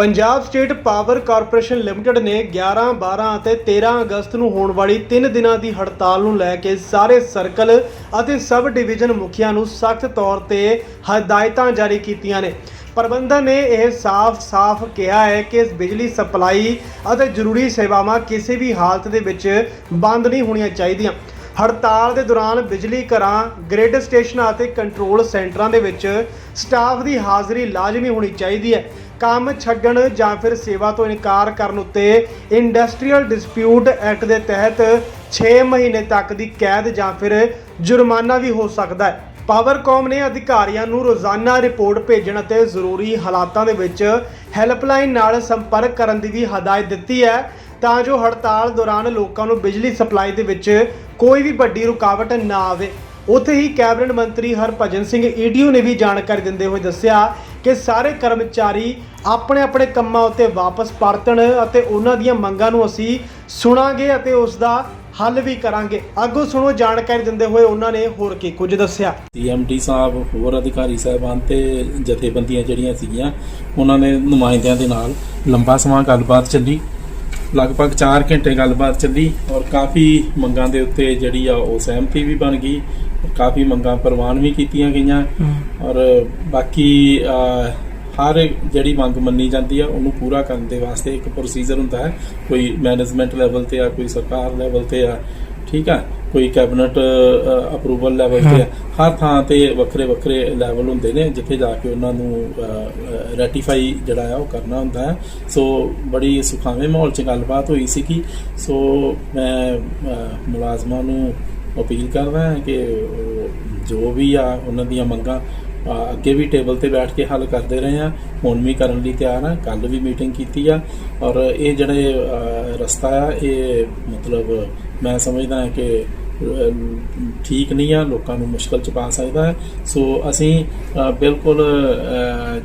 Punjab state power corporation limited ਨੇ 11, 12 ਅਤੇ 13 ਅਗਸਤ ਨੂੰ ਹੋਣ ਵਾਲੀ 3 ਦਿਨਾਂ ਦੀ ਹੜਤਾਲ ਨੂੰ ਲੈ ਕੇ ਸਾਰੇ ਸਰਕਲ ਅਤੇ ਸਬ ਡਿਵੀਜ਼ਨ ਮੁਖੀਆਂ ਨੂੰ ਸਖਤ ਤੌਰ ਤੇ ਹਦਾਇਤਾਂ ਜਾਰੀ ਕੀਤੀਆਂ ਨੇ। ਪ੍ਰਬੰਧਨ ਨੇ ਇਹ ਸਾਫ਼-ਸਾਫ਼ ਕਿਹਾ ਹੈ ਕਿ ਬਿਜਲੀ ਸਪਲਾਈ ਅਤੇ ਜ਼ਰੂਰੀ ਸੇਵਾਵਾਂ ਕਿਸੇ ਵੀ ਹਾਲਤ ਦੇ ਵਿੱਚ ਬੰਦ ਨਹੀਂ ਹੋਣੀਆਂ ਚਾਹੀਦੀਆਂ। ਹੜਤਾਲ ਦੇ ਦੌਰਾਨ ਬਿਜਲੀ ਘਰਾਂ ਗ੍ਰਿਡ ਸਟੇਸ਼ਨਾਂ ਅਤੇ ਕੰਟਰੋਲ ਸੈਂਟਰਾਂ ਦੇ ਵਿੱਚ ਸਟਾਫ ਦੀ ਹਾਜ਼ਰੀ ਲਾਜ਼ਮੀ ਹੋਣੀ ਚਾਹੀਦੀ ਹੈ। ਕੰਮ ਛੱਡਣ ਜਾਂ ਫਿਰ ਸੇਵਾ ਤੋਂ ਇਨਕਾਰ ਕਰਨ ਉੱਤੇ ਇੰਡਸਟਰੀਅਲ ਡਿਸਪਿਊਟ ਐਕਟ ਦੇ ਤਹਿਤ 6 ਮਹੀਨੇ ਤੱਕ ਦੀ ਕੈਦ ਜਾਂ ਫਿਰ ਜੁਰਮਾਨਾ ਵੀ ਹੋ ਸਕਦਾ ਹੈ। ਪਾਵਰਕਾਮ ਨੇ ਅਧਿਕਾਰੀਆਂ ਨੂੰ ਰੋਜ਼ਾਨਾ ਰਿਪੋਰਟ ਭੇਜਣ ਅਤੇ ਜ਼ਰੂਰੀ ਹਾਲਾਤਾਂ ਦੇ ਵਿੱਚ ਹੈਲਪਲਾਈਨ ਨਾਲ ਸੰਪਰਕ ਕਰਨ ਦੀ ਵੀ ਹਦਾਇਤ ਦਿੱਤੀ ਹੈ। ਤਾਂ ਜੋ ਹੜਤਾਲ ਦੌਰਾਨ ਲੋਕਾਂ ਨੂੰ ਬਿਜਲੀ ਸਪਲਾਈ ਦੇ ਵਿੱਚ ਕੋਈ ਵੀ ਵੱਡੀ ਰੁਕਾਵਟ ਨਾ ਆਵੇ। ਉੱਥੇ ਹੀ ਕੈਬਨਿਟ ਮੰਤਰੀ ਹਰਭਜਨ ਸਿੰਘ ਈਡੀਓ ਨੇ ਵੀ ਜਾਣਕਾਰੀ ਦਿੰਦੇ ਹੋਏ ਦੱਸਿਆ ਕਿ ਸਾਰੇ ਕਰਮਚਾਰੀ ਆਪਣੇ ਆਪਣੇ ਕੰਮਾਂ ਉੱਤੇ ਵਾਪਸ ਪਰਤਣ ਅਤੇ ਉਹਨਾਂ ਦੀਆਂ ਮੰਗਾਂ ਨੂੰ ਅਸੀਂ ਸੁਣਾਂਗੇ ਅਤੇ ਉਸ ਦਾ ਹੱਲ ਵੀ ਕਰਾਂਗੇ। ਅੱਗੋਂ ਸੁਣੋ ਜਾਣਕਾਰੀ ਦਿੰਦੇ ਹੋਏ ਉਹਨਾਂ ਨੇ ਹੋਰ ਕੀ ਕੁਝ ਦੱਸਿਆ। ਸੀਐਮਡੀ ਸਾਹਿਬ, ਹੋਰ ਅਧਿਕਾਰੀ ਸਾਹਿਬਾਨ ਤੇ ਜਥੇਬੰਦੀਆਂ ਜਿਹੜੀਆਂ ਸੀਗੀਆਂ, ਉਹਨਾਂ ਨੇ ਨੁਮਾਇੰਦਿਆਂ ਦੇ ਨਾਲ ਲੰਬਾ ਸਮਾਂ ਗੱਲਬਾਤ ਚੱਲੀ। ਲਗਭਗ 4 ਘੰਟੇ ਗੱਲਬਾਤ ਚੱਲੀ ਔਰ ਕਾਫੀ ਮੰਗਾਂ ਦੇ ਉੱਤੇ ਜਿਹੜੀ ਆ ਉਹ ਸਹਿਮਤੀ ਵੀ ਬਣ ਗਈ ਕਾਫੀ ਮੰਗਾਂ ਪ੍ਰਵਾਨ ਵੀ ਕੀਤੀਆਂ ਗਈਆਂ ਔਰ ਬਾਕੀ ਹਰ ਜਿਹੜੀ ਮੰਗ ਮੰਨੀ ਜਾਂਦੀ ਆ ਉਹਨੂੰ ਪੂਰਾ ਕਰਨ ਦੇ ਵਾਸਤੇ ਇੱਕ ਪ੍ਰੋਸੀਜਰ ਹੁੰਦਾ ਹੈ ਕੋਈ ਮੈਨੇਜਮੈਂਟ ਲੈਵਲ ਤੇ ਆ ਕੋਈ ਸਰਕਾਰ ਲੈਵਲ ਤੇ ਆ ਠੀਕ ਆ? ਕੋਈ ਕੈਬਨਿਟ ਅਪਰੂਵਲ ਲੈਵਲ ਤੇ ਹਰ ਥਾਂ ਤੇ ਵੱਖਰੇ ਵੱਖਰੇ ਲੈਵਲ ਹੁੰਦੇ ਨੇ ਜਿੱਥੇ ਜਾ ਕੇ ਉਹਨਾਂ ਨੂੰ ਰੈਟੀਫਾਈ ਜਿਹੜਾ ਆ ਉਹ ਕਰਨਾ ਹੁੰਦਾ ਹੈ। ਸੋ ਬੜੀ ਸੁਖਾਵੇਂ ਮਾਹੌਲ 'ਚ ਗੱਲਬਾਤ ਹੋਈ ਸੀ ਕਿ ਸੋ ਮੈਂ ਮੁਲਾਜ਼ਮਾਂ ਨੂੰ ਅਪੀਲ ਕਰਦਾ ਹਾਂ ਕਿ ਜੋ ਵੀ ਆ ਉਹਨਾਂ ਦੀਆਂ ਮੰਗਾਂ ਅੱਗੇ ਵੀ ਟੇਬਲ ਤੇ ਬੈਠ ਕੇ ਹੱਲ ਕਰਦੇ ਰਹੇ ਆ। ਹੁਣ ਵੀ ਕਰਨ ਲਈ ਤਿਆਰ ਆ ਕੱਲ ਵੀ ਮੀਟਿੰਗ ਕੀਤੀ ਆ। ਔਰ ਇਹ ਜਿਹੜੇ ਰਸਤਾ ਆ ਇਹ ਮਤਲਬ ਮੈਂ ਸਮਝਦਾ ਹਾਂ ਕਿ ਠੀਕ ਨਹੀਂ ਆ, ਲੋਕਾਂ ਨੂੰ ਮੁਸ਼ਕਲ ਚ ਪਾ ਸਕਦਾ ਹੈ। ਸੋ ਅਸੀਂ ਬਿਲਕੁਲ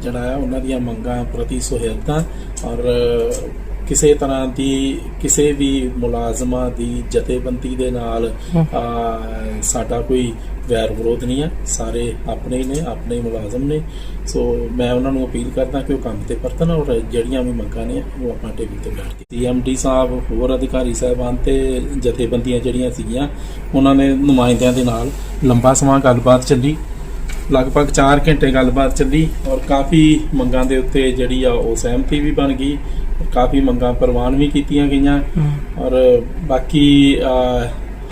ਜਿਹੜਾ ਹੈ, ਉਹਨਾਂ ਦੀਆਂ ਮੰਗਾਂ ਪ੍ਰਤੀ ਸੁਹਿਰਦਾਂ ਔਰ ਕਿਸੇ ਤਰ੍ਹਾਂ ਦੀ ਕਿਸੇ ਵੀ ਮੁਲਾਜ਼ਮਾਂ ਦੀ ਜਥੇਬੰਦੀ ਦੇ ਨਾਲ ਸਾਡਾ ਕੋਈ ਵੈਰ ਵਿਰੋਧ ਨਹੀਂ ਹੈ ਸਾਰੇ ਆਪਣੇ ਨੇ ਆਪਣੇ ਮੁਲਾਜ਼ਮ ਨੇ। ਸੋ ਮੈਂ ਉਹਨਾਂ ਨੂੰ ਅਪੀਲ ਕਰਦਾ ਕਿ ਉਹ ਕੰਮ ਤੇ ਪਰਤਣ ਔਰ ਜਿਹੜੀਆਂ ਵੀ ਮੰਗਾਂ ਨੇ ਉਹ ਆਪਾਂ ਟੇਬਲ ਤੇ ਬੈਠ ਕੇ। ਸੀਐਮਡੀ ਸਾਹਿਬ ਹੋਰ ਅਧਿਕਾਰੀ ਸਾਹਿਬਾਨ ਤੇ ਜਥੇਬੰਦੀਆਂ ਜਿਹੜੀਆਂ ਸੀਗੀਆਂ ਉਹਨਾਂ ਨੇ ਨੁਮਾਇੰਦਿਆਂ ਦੇ ਨਾਲ ਲੰਬਾ ਸਮਾਂ ਗੱਲਬਾਤ ਚੱਲੀ। ਲਗਭਗ 4 ਘੰਟੇ ਗੱਲਬਾਤ ਚੱਲੀ ਔਰ ਕਾਫੀ ਮੰਗਾਂ ਦੇ ਉੱਤੇ ਜਿਹੜੀ ਆ ਉਹ ਸਹਿਮਤੀ ਵੀ ਬਣ ਗਈ ਕਾਫੀ ਮੰਗਾਂ ਪ੍ਰਵਾਨ ਵੀ ਕੀਤੀਆਂ ਗਈਆਂ ਔਰ ਬਾਕੀ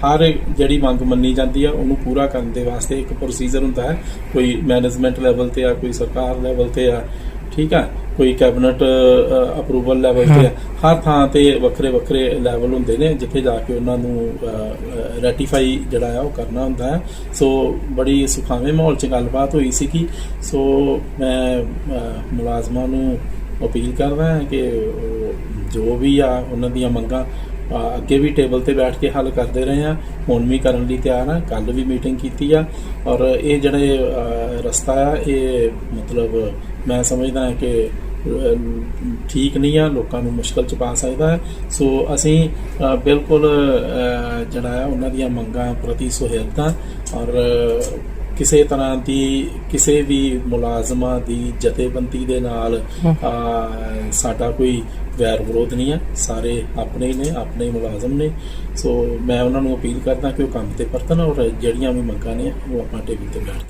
ਹਰ ਜਿਹੜੀ ਮੰਗ ਮੰਨੀ ਜਾਂਦੀ ਆ ਉਹਨੂੰ ਪੂਰਾ ਕਰਨ ਦੇ ਵਾਸਤੇ ਇੱਕ ਪ੍ਰੋਸੀਜਰ ਹੁੰਦਾ ਹੈ। ਕੋਈ ਮੈਨੇਜਮੈਂਟ ਲੈਵਲ ਤੇ ਆ ਕੋਈ ਸਰਕਾਰ ਲੈਵਲ ਤੇ ਆ ਠੀਕ ਆ? ਕੋਈ ਕੈਬਨਿਟ ਅਪਰੂਵਲ ਲੈਵਲ ਤੇ ਹਰ ਥਾਂ ਤੇ ਵੱਖਰੇ ਵੱਖਰੇ ਲੈਵਲ ਹੁੰਦੇ ਨੇ ਜਿੱਥੇ ਜਾ ਕੇ ਉਹਨਾਂ ਨੂੰ ਰੈਟੀਫਾਈ ਜਿਹੜਾ ਆ ਉਹ ਕਰਨਾ ਹੁੰਦਾ ਹੈ। ਸੋ ਬੜੀ ਸੁਖਾਵੇਂ ਮਾਹੌਲ 'ਚ ਗੱਲਬਾਤ ਹੋਈ ਸੀ ਕਿ ਸੋ ਮੈਂ ਮੁਲਾਜ਼ਮਾਂ ਨੂੰ ਅਪੀਲ ਕਰਦਾ ਹਾਂ ਕਿ ਉਹ ਜੋ ਵੀ ਆ ਉਹਨਾਂ ਦੀਆਂ ਮੰਗਾਂ ਅੱਗੇ ਵੀ ਟੇਬਲ ਤੇ ਬੈਠ ਕੇ ਹੱਲ ਕਰਦੇ ਰਹੇ ਆ। ਹੁਣ ਵੀ ਕਰਨ ਲਈ ਤਿਆਰ ਆ ਕੱਲ ਵੀ ਮੀਟਿੰਗ ਕੀਤੀ ਆ। ਔਰ ਇਹ ਜਿਹੜੇ ਰਸਤਾ ਆ ਇਹ ਮਤਲਬ ਮੈਂ ਸਮਝਦਾ ਹਾਂ ਕਿ ਠੀਕ ਨਹੀਂ ਆ ਲੋਕਾਂ ਨੂੰ ਮੁਸ਼ਕਲ ਚ ਪਾ ਸਕਦਾ ਹੈ। ਸੋ ਅਸੀਂ ਬਿਲਕੁਲ ਜਿਹੜਾ ਆ ਉਹਨਾਂ ਦੀਆਂ ਮੰਗਾਂ ਪ੍ਰਤੀ ਸੁਹਿਰਦਾਂ ਔਰ ਕਿਸੇ ਤਰ੍ਹਾਂ ਦੀ ਕਿਸੇ ਵੀ ਮੁਲਾਜ਼ਮਾਂ ਦੀ ਜਥੇਬੰਦੀ ਦੇ ਨਾਲ ਸਾਡਾ ਕੋਈ ਵੈਰ ਵਿਰੋਧ ਨਹੀਂ ਹੈ। ਸਾਰੇ ਆਪਣੇ ਹੀ ਨੇ ਆਪਣੇ ਹੀ ਮੁਲਾਜ਼ਮ ਨੇ। ਸੋ ਮੈਂ ਉਹਨਾਂ ਨੂੰ ਅਪੀਲ ਕਰਦਾ ਕਿ ਉਹ ਕੰਮ ਤੇ ਪਰਤਣ ਔਰ ਜਿਹੜੀਆਂ ਵੀ ਮੰਗਾਂ ਨੇ ਉਹ ਆਪਾਂ ਟੇਬਲ ਤੇ ਬੈਠ